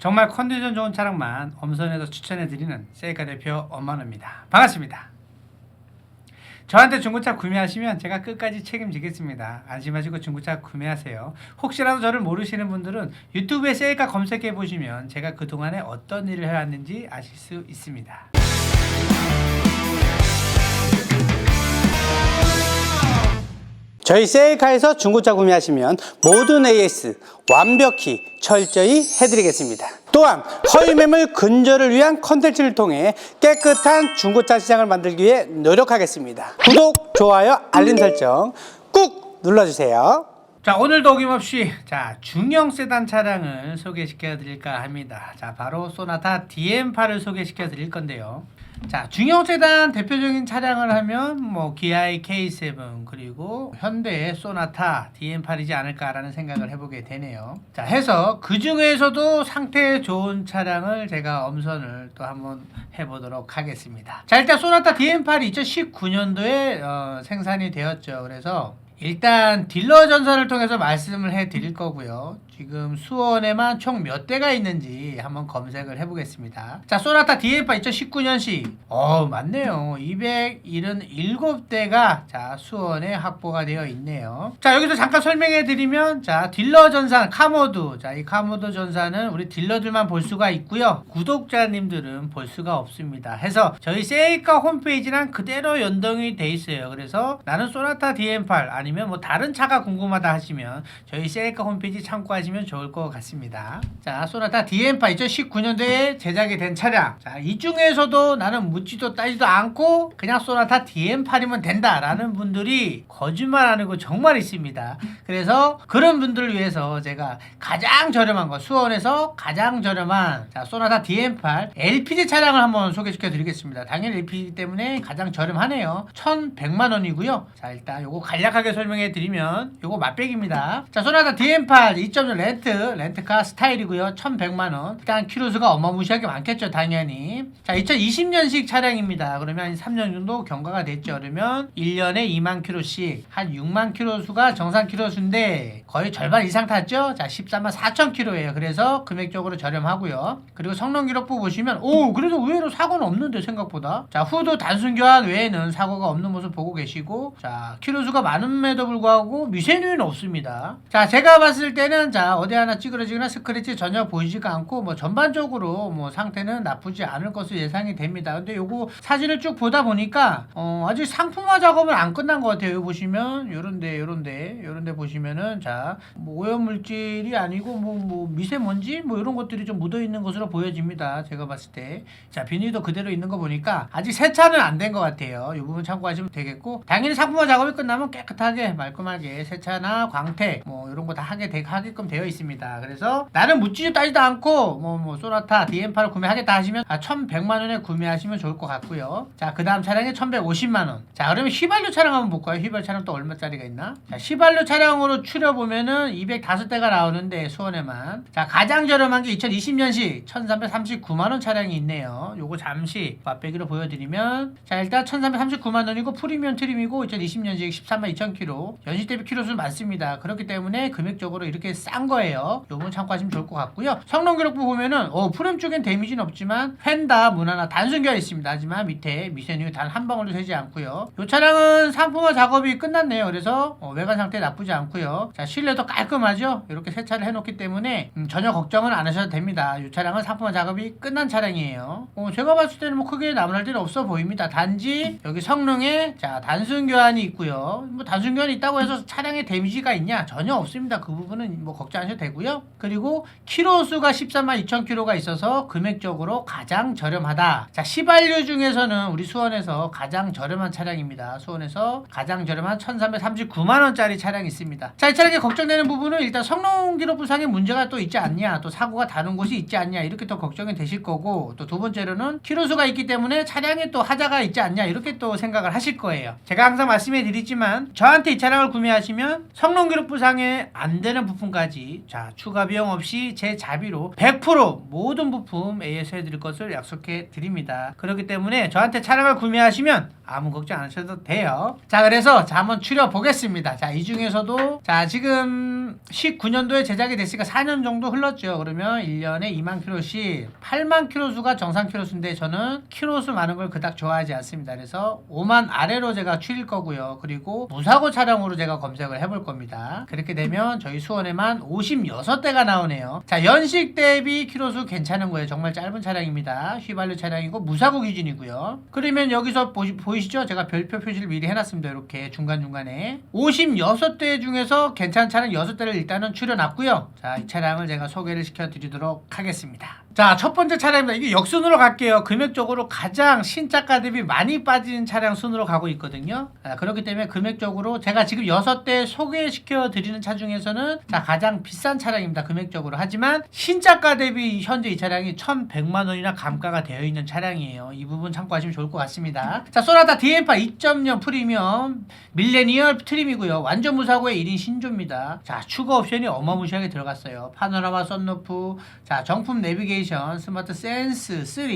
정말 컨디션 좋은 차량만 엄선해서 추천해드리는 셀카 대표 엄마누입니다. 반갑습니다. 저한테 중고차 구매하시면 제가 끝까지 책임지겠습니다. 안심하시고 중고차 구매하세요. 혹시라도 저를 모르시는 분들은 유튜브에 셀카 검색해 보시면 제가 그동안에 어떤 일을 해왔는지 아실 수 있습니다. 저희 셀카에서 중고차 구매하시면 모든 AS 완벽히 철저히 해드리겠습니다. 또한 허위 매물 근절을 위한 컨텐츠를 통해 깨끗한 중고차 시장을 만들기 위해 노력하겠습니다. 구독, 좋아요, 알림 설정 꾹 눌러주세요. 자 오늘도 어김없이 자 중형 세단 차량을 소개시켜 드릴까 합니다. 자 바로 소나타 DM8을 소개시켜 드릴 건데요. 자 중형 세단 대표적인 차량을 하면 뭐 기아의 K7 그리고 현대의 소나타 DM8이지 않을까라는 생각을 해보게 되네요. 자 해서 그 중에서도 상태 좋은 차량을 제가 엄선을 또 한번 해보도록 하겠습니다. 자 일단 소나타 DM8이 2019년도에 어, 생산이 되었죠. 그래서 일단 딜러 전선을 통해서 말씀을 해 드릴 거고요. 지금 수원에만 총 몇 대가 있는지 한번 검색을 해보겠습니다. 자, 소나타 DF 2019년식. 어, 맞네요. 277대가 자, 수원에 확보가 되어 있네요. 자, 여기서 잠깐 설명해 드리면 자, 딜러 전산 카모드. 자, 이 카모드 전산은 우리 딜러들만 볼 수가 있고요. 구독자님들은 볼 수가 없습니다. 해서 저희 세이카 홈페이지랑 그대로 연동이 돼 있어요. 그래서 나는 소나타 DM8 아니 면 뭐 다른 차가 궁금하다 하시면 저희 세이카 홈페이지 참고하시면 좋을 것 같습니다. 자, 소나타 DM8 2019년도에 제작이 된 차량. 자, 이 중에서도 나는 묻지도 따지도 않고 그냥 소나타 DM8이면 된다라는 분들이 거짓말하는 거 정말 있습니다. 그래서 그런 분들을 위해서 제가 가장 저렴한 거 수원에서 가장 저렴한 자, 소나타 DM8 LPG 차량을 한번 소개시켜 드리겠습니다. 당연히 LPG 때문에 가장 저렴하네요. 1,100만 원이고요. 자, 일단 요거 간략하게 설명해 드리면 요거 맛백입니다. 자, 소나타 DM8 2.0 렌트 렌트카 스타일이고요. 1,100만 원. 일단 키로수가 어마무시하게 많겠죠, 당연히. 자, 2020년식 차량입니다. 그러면 한 3년 정도 경과가 됐죠. 그러면 1년에 2만 킬로씩 한 6만 킬로수가 정상 킬로수인데 거의 절반 이상 탔죠? 자, 14만 4천 킬로예요. 그래서 금액적으로 저렴하고요. 그리고 성능 기록부 보시면 오, 그래도 의외로 사고는 없는데 생각보다. 자, 후도 단순 교환 외에는 사고가 없는 모습 보고 계시고 자, 킬로수가 많 음에도 불구하고 미세누이는 없습니다. 자, 제가 봤을 때는 자, 어디 하나 찌그러지거나 스크래치 전혀 보이지가 않고 뭐 전반적으로 뭐 상태는 나쁘지 않을 것으로 예상이 됩니다. 근데 요거 사진을 쭉 보다 보니까 어, 아직 상품화 작업은 안 끝난 것 같아요. 보시면 요런데 요런데 요런데 보시면은 자, 뭐 오염 물질이 아니고 뭐, 뭐 미세먼지 뭐 이런 것들이 좀 묻어 있는 것으로 보여집니다. 제가 봤을 때. 자, 비닐도 그대로 있는 거 보니까 아직 세차는 안 된 것 같아요. 이 부분 참고하시면 되겠고 당연히 상품화 작업이 끝나면 깨끗하게 말끔하게 세차나 광택 뭐 이런 거 다 하게 되, 하게끔 되어 있습니다. 그래서 나는 묻지도 따지도 않고 뭐, 뭐 소나타 DM8을 구매하겠다 하시면 아, 1,100만 원에 구매하시면 좋을 것 같고요. 자, 그 다음 차량이 1,150만 원. 자, 그러면 휘발유 차량 한번 볼까요? 휘발유 차량 또 얼마짜리가 있나? 자, 휘발유 차량으로 추려 보면은 205대가 나오는데 수원에만. 자, 가장 저렴한 게 2020년식 1,339만 원 차량이 있네요. 요거 잠시 맛배기로 보여드리면 자, 일단 1,339만 원이고 프리미엄 트림이고 2020년식 13만 2천 킬로. 연식 대비 킬로수 많습니다. 그렇기 때문에 금액적으로 이렇게 싼 거예요. 요번 참고하시면 좋을 것 같고요. 성능 기록부 보면은 어, 프레임 쪽엔 데미지는 없지만 펜다 문 하나 단순 교환 있습니다. 하지만 밑에 미세누 단 한 방울도 되지 않고요. 이 차량은 상품화 작업이 끝났네요. 그래서 어, 외관 상태 나쁘지 않고요. 자 실내도 깔끔하죠. 이렇게 세차를 해놓기 때문에 음, 전혀 걱정은 안 하셔도 됩니다. 이 차량은 상품화 작업이 끝난 차량이에요. 어, 제가 봤을 때는 뭐 크게 남을 일은 없어 보입니다. 단지 여기 성능에 자 단순 교환이 있고요. 뭐 단순 교환이 있다고 해서 차량에 데미지가 있냐 전혀 없습니다. 그 부분은 뭐 걱정 안 하셔도 되고요. 그리고 키로 수가 13만 2천 킬로가 있어서 금액적으로 가장 저렴하다. 자 시발류 중에서는 우리 수원에서 가장 저렴한 차량입니다. 수원에서 가장 저렴한 1,339만 원짜리 차량이 있습니다. 자 이 차량에 걱정되는 부분은 일단 성능 기록 부상에 문제가 또 있지 않냐, 또 사고가 다른 곳이 있지 않냐 이렇게 또 걱정이 되실 거고 또 두 번째로는 키로 수가 있기 때문에 차량에 또 하자가 있지 않냐 이렇게 또 생각을 하실 거예요. 제가 항상 말씀해 드리지만 저한 테 이 차량을 구매하시면 성능 기록 부상에 안 되는 부품까지 자 추가 비용 없이 제 자비로 100% 모든 부품 AS 해드릴 것을 약속해 드립니다. 그렇기 때문에 저한테 차량을 구매하시면 아무 걱정 안 하셔도 돼요. 자, 그래서 자 한번 추려 보겠습니다. 자, 이 중에서도 자, 지금 19년도에 제작이 됐으니까 4년 정도 흘렀죠. 그러면 1년에 2만 킬로씩 8만 킬로수가 정상 킬로수인데 저는 킬로수 많은 걸 그닥 좋아하지 않습니다. 그래서 5만 아래로 제가 추릴 거고요. 그리고 무사고 차량으로 제가 검색을 해볼 겁니다. 그렇게 되면 저희 수원에만 56대가 나오네요. 자, 연식 대비 킬로수 괜찮은 거예요. 정말 짧은 차량입니다. 휘발유 차량이고 무사고 기준이고요. 그러면 여기서 보시, 보이 시죠? 제가 별표 표시를 미리 해놨습니다. 이렇게 중간중간에 56대 중에서 괜찮은 차량 6대를 일단은 추려놨고요. 자, 이 차량을 제가 소개를 시켜드리도록 하겠습니다. 자, 첫 번째 차량입니다. 이게 역순으로 갈게요. 금액적으로 가장 신차가 대비 많이 빠진 차량 순으로 가고 있거든요. 아, 그렇기 때문에 금액적으로 제가 지금 6대 소개시켜 드리는 차 중에서는 자, 가장 비싼 차량입니다. 금액적으로. 하지만 신차가 대비 현재 이 차량이 1,100만 원이나 감가가 되어 있는 차량이에요. 이 부분 참고하시면 좋을 것 같습니다. 자, 소나타 디엠파 2.0 프리미엄 밀레니얼 트림이고요. 완전 무사고의 1인 신조입니다. 자, 추가 옵션이 어마무시하게 들어갔어요. 파노라마 썬루프, 자, 정품 내비게이션, 스마트 센스 3,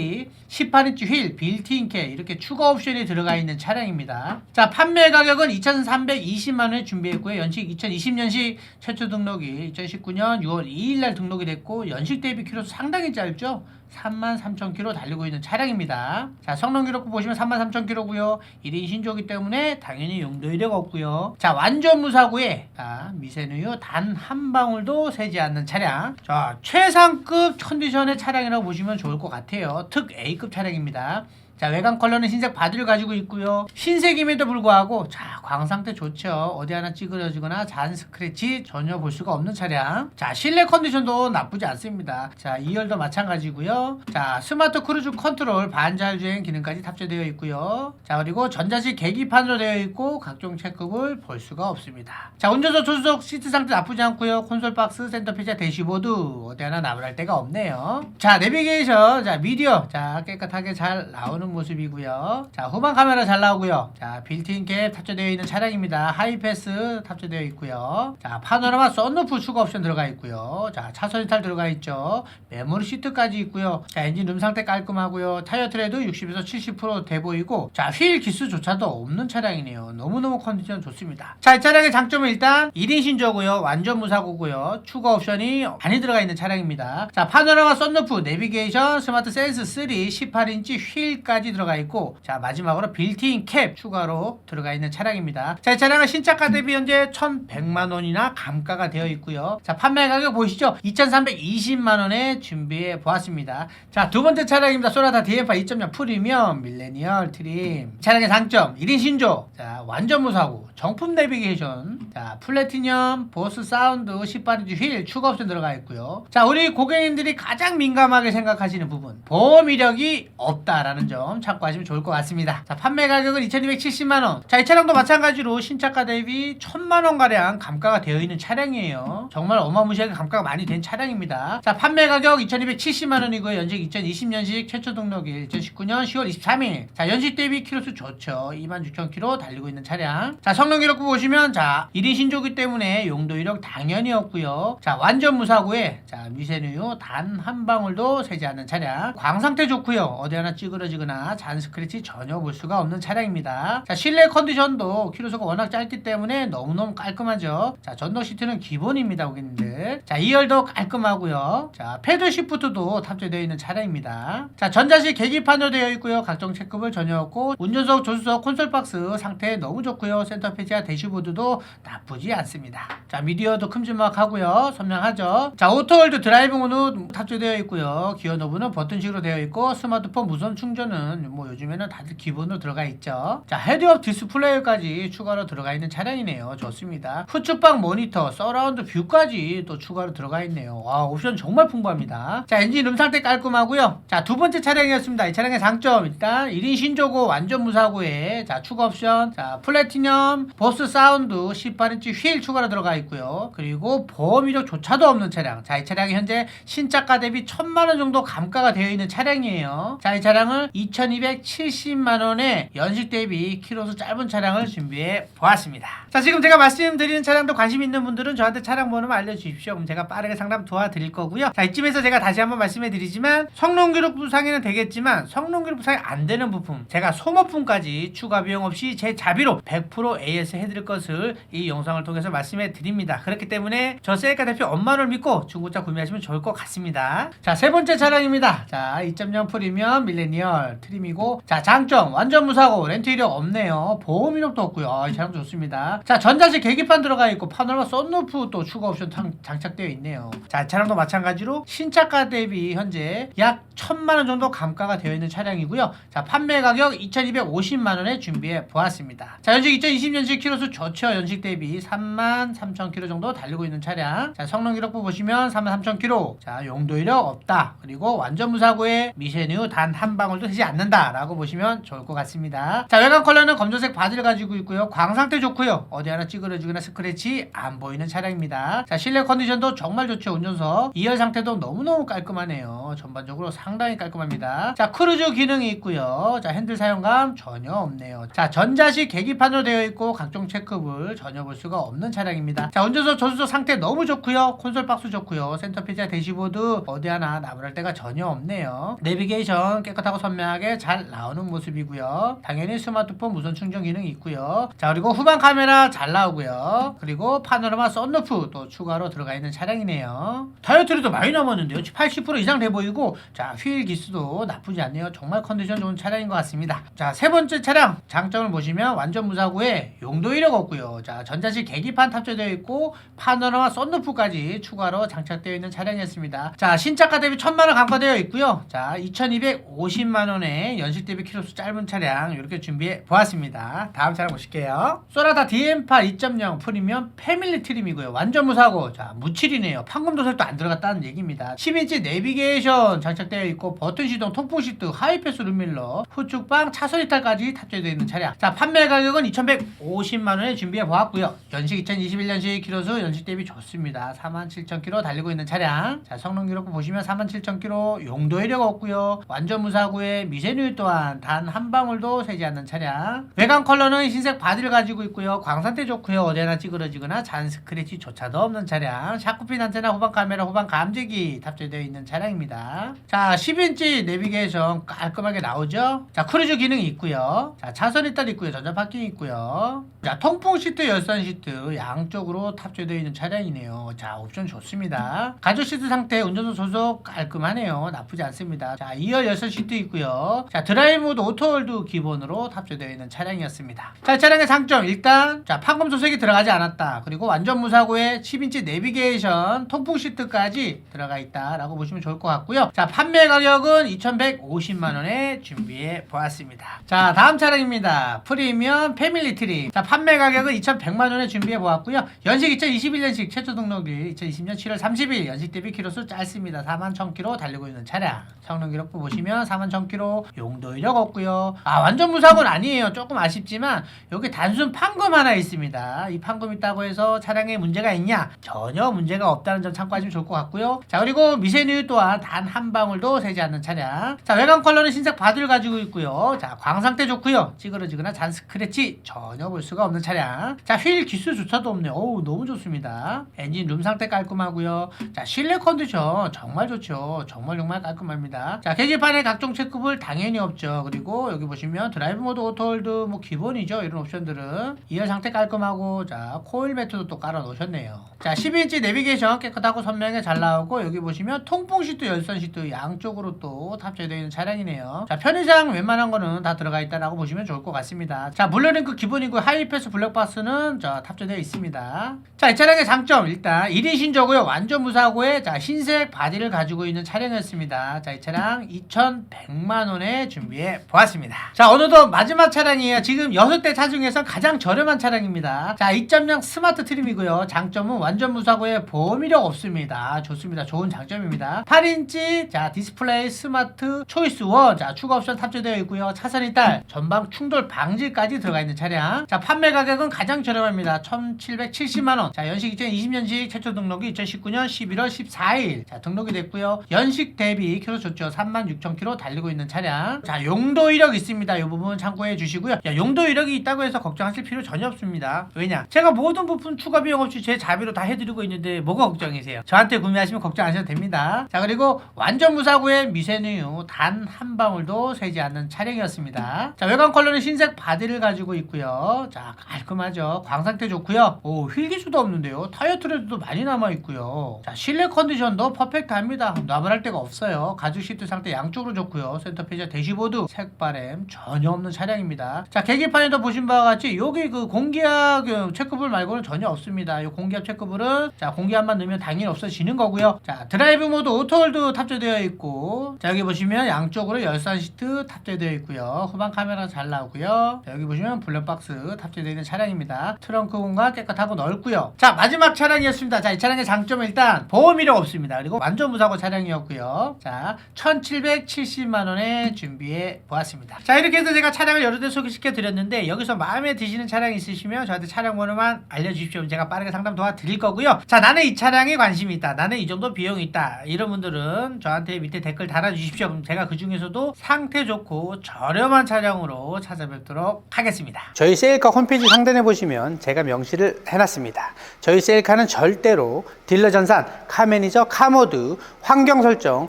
18인치 휠, 빌트인 캐 이렇게 추가 옵션이 들어가 있는 차량입니다. 자, 판매 가격은 2,320만 원에 준비했고요. 연식 2020년식 최초 등록이 2019년 6월 2일 날 등록이 됐고 연식 대비 키로수 상당히 짧죠. 33,000km 달리고 있는 차량입니다. 자, 성능 기록부 보시면 33,000km고요. 1인 신조기 때문에 당연히 용도 이력 없고요. 자, 완전 무사고에 자, 미세누유 단 한 방울도 새지 않는 차량. 자, 최상급 컨디션의 차량이라고 보시면 좋을 것 같아요. 특 A급 차량입니다. 자 외관 컬러는 흰색 바디를 가지고 있고요. 흰색임에도 불구하고 자 광상태 좋죠. 어디 하나 찌그러지거나 잔 스크래치 전혀 볼 수가 없는 차량. 자 실내 컨디션도 나쁘지 않습니다. 자 2열도 마찬가지고요. 자 스마트 크루즈 컨트롤 반자율 주행 기능까지 탑재되어 있고요. 자 그리고 전자식 계기판으로 되어 있고 각종 체크를 볼 수가 없습니다. 자 운전석 조수석 시트 상태 나쁘지 않고요. 콘솔 박스 센터페이지 대시보드 어디 하나 나무랄 데가 없네요. 자 내비게이션. 자 미디어. 자 깨끗하게 잘 나오는 모습이고요. 자 후방 카메라 잘 나오고요. 자 빌트인 캡 탑재되어 있는 차량입니다. 하이패스 탑재되어 있고요. 자 파노라마 썬루프 추가 옵션 들어가 있고요. 자 차선 이탈 들어가 있죠. 메모리 시트까지 있고요. 자 엔진 룸 상태 깔끔하고요. 타이어 트레도 60에서 70%돼 보이고 자휠 기스조차도 없는 차량이네요. 너무너무 컨디션 좋습니다. 자 이 차량의 장점은 일단 1인 신조고요. 완전 무사고고요. 추가 옵션이 많이 들어가 있는 차량입니다. 자 파노라마 썬루프 내비게이션 스마트 센스 3 18인치 휠까지 들어가 있고 자 마지막으로 빌트인 캡 추가로 들어가 있는 차량입니다. 자 이 차량은 신차가 대비 현재 1,100만 원이나 감가가 되어 있고요. 자 판매 가격 보시죠. 2,320만 원에 준비해 보았습니다. 자 두 번째 차량입니다. 소나타 디엠파 2.0 프리미엄 밀레니얼 트림 차량의 장점 1인 신조 자 완전 무사고 정품 내비게이션 자 플래티넘 보스 사운드 18인치 휠 추가 옵션 들어가 있고요. 자 우리 고객님들이 가장 민감하게 생각하시는 부분 보험 이력이 없다라는 점 참고하시면 좋을 것 같습니다. 자 판매 가격은 2,270만 원. 자 이 차량도 마찬가지로 신차가 대비 1,000만 원 가량 감가가 되어 있는 차량이에요. 정말 어마무시하게 감가가 많이 된 차량입니다. 자 판매 가격 2,270만 원이고요. 연식 2020년식 최초 등록일 2019년 10월 23일. 자 연식 대비 키로수 좋죠. 26,000km 달리고 있는 차량. 자 성능 기록부 보시면 자 1인 신조기 때문에 용도 이력 당연히 없고요. 자 완전 무사고에 자 미세누유 단 한 방울도 새지 않는 차량. 광 상태 좋고요. 어디 하나 찌그러지거나 잔 스크래치 전혀 볼 수가 없는 차량입니다. 자 실내 컨디션도 키로수가 워낙 짧기 때문에 너무너무 깔끔하죠. 자 전동 시트는 기본입니다, 고객님들. 자 2열도 깔끔하고요. 자 패드 시프트도 탑재되어 있는 차량입니다. 자 전자식 계기판으로 되어 있고요. 각종 체크볼 전혀 없고 운전석, 조수석, 콘솔 박스 상태 너무 좋고요. 센터 페이지와 대시보드도 나쁘지 않습니다. 자 미디어도 큼지막하고요. 선명하죠. 자 오토월드 드라이브 모드 탑재되어 있고요. 기어 노브는 버튼식으로 되어 있고 스마트폰 무선 충전은 뭐 요즘에는 다들 기본으로 들어가 있죠. 자 헤드업 디스플레이까지 추가로 들어가 있는 차량이네요. 좋습니다. 후측방 모니터, 서라운드 뷰까지 또 추가로 들어가 있네요. 와 옵션 정말 풍부합니다. 자 엔진 음 상태 깔끔하고요. 자 두 번째 차량이었습니다. 이 차량의 장점 일단 1인 신조고 완전 무사고에 자 추가 옵션 자 플래티넘 보스 사운드 18인치 휠 추가로 들어가 있고요. 그리고 보험 이력조차도 없는 차량. 자 이 차량이 현재 신차가 대비 1000만 원 정도 감가가 되어 있는 차량이에요. 자 이 차량을 2,270만 원의 연식 대비 키로수 짧은 차량을 준비해 보았습니다. 자, 지금 제가 말씀드리는 차량도 관심 있는 분들은 저한테 차량 번호만 알려주십시오. 그럼 제가 빠르게 상담 도와드릴 거고요. 자, 이쯤에서 제가 다시 한번 말씀해 드리지만 성능 기록 부상에는 되겠지만 성능 기록 부상이 안 되는 부품, 제가 소모품까지 추가 비용 없이 제 자비로 100% AS 해드릴 것을 이 영상을 통해서 말씀해 드립니다. 그렇기 때문에 저 셀카 대표 엄마를 믿고 중고차 구매하시면 좋을 것 같습니다. 자, 세 번째 차량입니다. 자, 2.0 프리미엄 밀레니얼 트림이고, 자, 장점 완전 무사고 렌트 이력 없네요. 보험 이력도 없고요. 아, 이 차량 좋습니다. 자, 전자식 계기판 들어가 있고 파노라마 썬루프 또 추가 옵션 탕- 장착되어 있네요. 자, 이 차량도 마찬가지로 신차가 대비 현재 약 1천만 원 정도 감가가 되어 있는 차량이고요. 자, 판매 가격 2,250만 원에 준비해 보았습니다. 자, 연식 2020년식 키로수 좋죠. 연식 대비 3만 3천 킬로 정도 달리고 있는 차량. 자, 성능 기록부 보시면 3만 3천 킬로. 자, 용도 이력 없다. 그리고 완전 무사고에 미세누 단 한 방울도 되지 않 는다라고 보시면 좋을 것 같습니다. 자, 외관 컬러는 검정색 바디를 가지고 있고요. 광 상태 좋고요. 어디 하나 찌그러지거나 스크래치 안 보이는 차량입니다. 자, 실내 컨디션도 정말 좋죠. 운전석. 2열 상태도 너무너무 깔끔하네요. 전반적으로 상당히 깔끔합니다. 자, 크루즈 기능이 있고요. 자, 핸들 사용감 전혀 없네요. 자, 전자식 계기판으로 되어 있고 각종 체크볼 전혀 볼 수가 없는 차량입니다. 자, 운전석 조수석 상태 너무 좋고요. 콘솔 박스 좋고요. 센터페이지와 대시보드 어디 하나 나무랄 데가 전혀 없네요. 내비게이션 깨끗하고 선명 하게 잘 나오는 모습이고요. 당연히 스마트폰 무선 충전 기능이 있고요. 자, 그리고 후방 카메라 잘 나오고요. 그리고 파노라마 썬루프 또 추가로 들어가 있는 차량이네요. 타이어 트리도 많이 남았는데요. 80% 이상 돼 보이고 자, 휠 기스도 나쁘지 않네요. 정말 컨디션 좋은 차량인 것 같습니다. 자, 세 번째 차량 장점을 보시면 완전 무사고에 용도 이력 없고요. 자, 전자식 계기판 탑재되어 있고 파노라마 썬루프까지 추가로 장착되어 있는 차량이었습니다. 자, 신차가 대비 1000만 원 감가되어 있고요. 자, 2250만 원의 연식 대비 키로수 짧은 차량 이렇게 준비해 보았습니다. 다음 차량 보실게요. 소나타 DM8 2.0 프리미엄 패밀리 트림이고요. 완전 무사고 자, 무칠이네요. 판금 도색도 안 들어갔다는 얘기입니다. 10인치 내비게이션 장착되어 있고 버튼 시동, 통풍 시트, 하이패스 룸밀러, 후축방, 차선 이탈까지 탑재되어 있는 차량. 자, 판매 가격은 2,150만 원에 준비해 보았고요. 연식 2021년식 키로수 연식 대비 좋습니다. 47,000km 달리고 있는 차량. 자, 성능 기록부 보시면 47,000km 용도 이력 없고요. 완전 무사고에 미세누 또한 단 한 방울도 새지 않는 차량. 외관 컬러는 흰색 바디를 가지고 있고요. 광상태 좋고요. 어디나 찌그러지거나 잔 스크래치조차도 없는 차량. 샤크핀 안테나 후방 카메라 후방 감지기 탑재되어 있는 차량입니다. 자, 10인치 내비게이션 깔끔하게 나오죠. 자, 크루즈 기능이 있고요. 자, 차선 이탈 있고요. 전자 파킹 있고요. 자, 통풍 시트, 열선 시트 양쪽으로 탑재되어 있는 차량이네요. 자, 옵션 좋습니다. 가죽 시트 상태, 운전석 소속 깔끔하네요. 나쁘지 않습니다. 자, 2열 열선 시트 있고요. 자, 드라이브 모드 오토홀드 기본으로 탑재되어 있는 차량이었습니다. 자, 이 차량의 장점 일단 자, 판금 소색이 들어가지 않았다. 그리고 완전 무사고에 10인치 내비게이션, 통풍 시트까지 들어가 있다라고 보시면 좋을 것 같고요. 자, 판매 가격은 2,150만 원에 준비해 보았습니다. 자, 다음 차량입니다. 프리미엄 패밀리 트림. 자, 판매 가격은 2,100만 원에 준비해 보았고요. 연식 2021년식 최초 등록일 2020년 7월 30일 연식 대비 키로수 짧습니다. 4만 1,000km 달리고 있는 차량. 성능 기록부 보시면 4만 1,000km 용도 이력 없고요. 아, 완전 무사고는 아니에요. 조금 아쉽지만 여기 단순 판금 하나 있습니다. 이 판금 있다고 해서 차량에 문제가 있냐? 전혀 문제가 없다는 점 참고하시면 좋을 것 같고요. 자, 그리고 미세누 또한 단 한 방울도 새지 않는 차량. 자, 외관 컬러는 흰색 바디를 가지고 있고요. 자, 광 상태 좋고요. 찌그러지거나 잔 스크래치 전혀 볼 수가 없는 차량. 자, 휠 기스조차도 없네요. 어우, 너무 좋습니다. 엔진 룸 상태 깔끔하고요. 자, 실내 컨디션 정말 좋죠. 정말 정말 깔끔합니다. 자, 계기판에 각종 체크볼 당연히 없죠. 그리고 여기 보시면 드라이브 모드 오토홀드 뭐 기본이죠. 이런 옵션들은 2열 상태 깔끔하고 자, 코일 매트도 또 깔아 놓으셨네요. 자, 12인치 내비게이션 깨끗하고 선명하게 잘 나오고 여기 보시면 통풍 시트, 열선 시트 양쪽으로 또 탑재되어 있는 차량이네요. 자, 편의상 웬만한 거는 다 들어가 있다라고 보시면 좋을 것 같습니다. 자, 물론링크 기본이고 하이패스 블랙박스는 자, 탑재되어 있습니다. 자, 이 차량의 장점 일단 1인 신저고요. 완전 무사고에 자, 흰색 바디를 가지고 있는 차량이었습니다. 자, 이 차량 2,100만 원에 준비해 보았습니다. 자, 어느덧 마지막 차량이에요. 지금 6대 차 중에서 가장 저렴한 차량입니다. 자, 2.0 스마트 트림이고요. 장점은 완전 무사고에 보험 이력 없습니다. 좋습니다. 좋은 장점입니다. 8인치 자, 디스플레이 스마트 초이스 원 자, 추가 옵션 탑재되어 있고요. 차선 이탈, 전방 충돌 방지까지 들어가 있는 차량. 자, 판매 가격은 가장 저렴합니다. 1,770만 원. 자, 연식 2020년식 최초 등록이 2019년 11월 14일. 자, 등록이 됐고요. 연식 대비 키로 좋죠. 36,000km 달리고 있는 차량. 차량. 자, 용도 이력 있습니다. 이 부분 참고해 주시고요. 야, 용도 이력이 있다고 해서 걱정하실 필요 전혀 없습니다. 왜냐? 제가 모든 부품 추가 비용 없이 제 자비로 다 해드리고 있는데 뭐가 걱정이세요? 저한테 구매하시면 걱정 안 하셔도 됩니다. 자, 그리고 완전 무사고에 미세누유 단 한 방울도 새지 않는 차량이었습니다. 자, 외관 컬러는 흰색 바디를 가지고 있고요. 자, 깔끔하죠. 광 상태 좋고요. 오, 휠기수도 없는데요. 타이어 트레드도 많이 남아 있고요. 자, 실내 컨디션도 퍼펙트합니다. 나무랄 데가 없어요. 가죽 시트 상태 양쪽으로 좋고요. 센터 페 이지 대시보드 색바램 전혀 없는 차량입니다. 자, 계기판에도 보신 바와 같이 여기 그 공기압 그 체크불 말고는 전혀 없습니다. 이 공기압 체크불은 자, 공기압만 넣으면 당연히 없어지는 거고요. 자, 드라이브 모드 오토홀드 탑재되어 있고 자, 여기 보시면 양쪽으로 열선 시트 탑재되어 있고요. 후방 카메라 잘 나오고요. 자, 여기 보시면 블랙박스 탑재되어 있는 차량입니다. 트렁크 공간 깨끗하고 넓고요. 자, 마지막 차량이었습니다. 자, 이 차량의 장점은 일단 보험이력 없습니다. 그리고 완전 무사고 차량이었고요. 자, 1,770만 원에 준비해 보았습니다. 자, 이렇게 해서 제가 차량을 여러 대 소개시켜 드렸는데 여기서 마음에 드시는 차량 있으시면 저한테 차량 번호만 알려주십시오. 제가 빠르게 상담 도와드릴 거고요. 자, 나는 이 차량에 관심이 있다. 나는 이 정도 비용이 있다. 이런 분들은 저한테 밑에 댓글 달아주십시오. 그럼 제가 그 중에서도 상태 좋고 저렴한 차량으로 찾아뵙도록 하겠습니다. 저희 세일카 홈페이지 상단에 보시면 제가 명시를 해놨습니다. 저희 세일카는 절대로 딜러 전산, 카 매니저, 카 모드, 환경 설정,